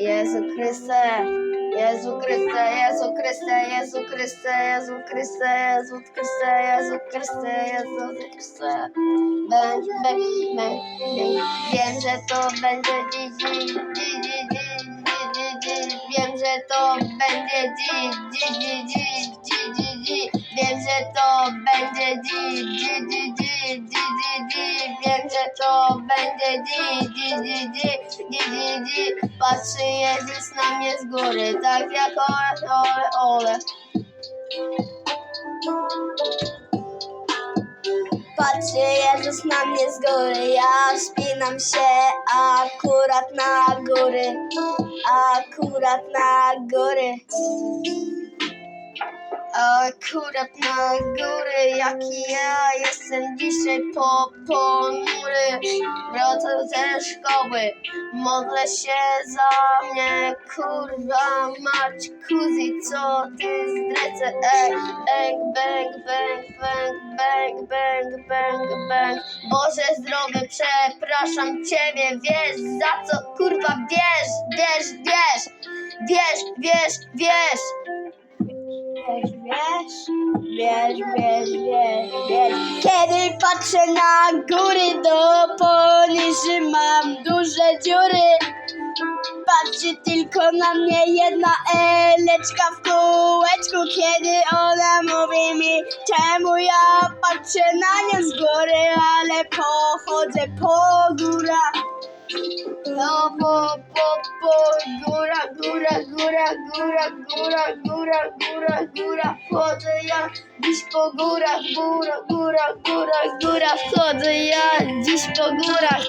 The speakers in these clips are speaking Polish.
Jezu Chryste, Jezu Chryste, Jezu Chryste, Jezu Chryste, Jezu Chryste, Jezu Chryste, Jezu Chryste, Jezu Chryste. Bęk, bęk, bęk, bęk. Wiem, że to będzie dziś, dziś, dziś, dziś, dziś, dziś. Wiem, że to będzie dziś, dziś, dziś, dziś, dziś, dziś, dziś. Wiem, że to będzie dziś, dziś, dziś, dziś, dziś, dziś, to będzie dziś, dziś, dziś, dziś, dziś, dziś, dziś. Patrzy Jezus na mnie z góry, tak jak ole, ole, ole. Patrzy Jezus na mnie z góry, ja spinam się akurat na góry, akurat na góry. Akurat na góry, jaki ja jestem dzisiaj po ponury. Wracam ze szkoły, modlę się za mnie, kurwa mać, kuzi, co ty zdrecę, ej, ej, bang, bang, bang, bang, bang, bang, bang. Boże zdrowy, przepraszam ciebie, wiesz za co, kurwa, wiesz, wiesz, wiesz, wiesz, wiesz. Wiesz, wiesz, wiesz, wiesz, wiesz, wiesz. Patrzę na góry, do poniżej mam duże dziury. Patrzy tylko na mnie jedna eleczka w kółeczku, kiedy ona mówi mi, czemu ja patrzę na nią z góry, ale pochodzę po górach. No po, po, po, góra, góra, góra, góra, góra, góra, góra, wchodzę ja dziś po górach, góra, góra, góra, góra, wchodzę ja dziś po górach.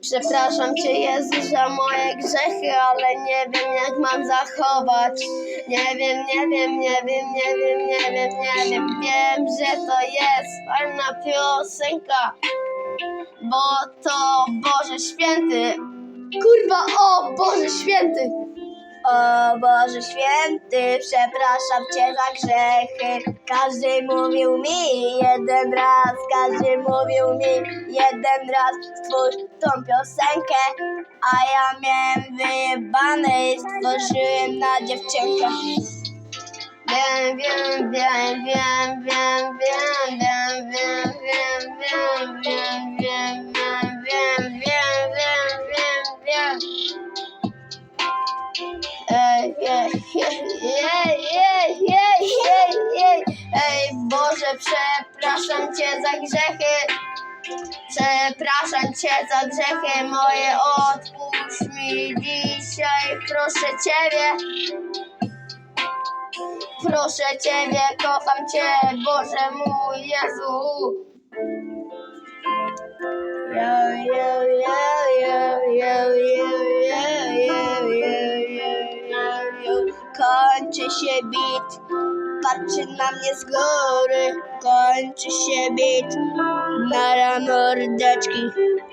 Przepraszam Cię Jezu za moje grzechy, ale nie wiem jak mam zachować. Nie wiem, nie wiem, nie wiem, nie wiem, nie wiem, nie wiem. Wiem, że to jest fajna piosenka, bo to Boże Święty. Kurwa, o Boże Święty! O Boże Święty, przepraszam Cię za grzechy. Każdy mówił mi jeden raz, każdy mówił mi jeden raz. Stwórz tą piosenkę, a ja miałem wyjebane i stworzyłem na dziewczynkę. Wiem, wiem, wiem, wiem, wiem, wiem, przepraszam Cię za grzechy. Przepraszam Cię za grzechy moje, odpuść mi dzisiaj, proszę Ciebie. Proszę Ciebie, kocham Cię, Boże mój Jezu. Yo, yo, yo, yo, yo, yo. Kończy się bit, patrzy na mnie z góry, kończy się bit, na mordeczki.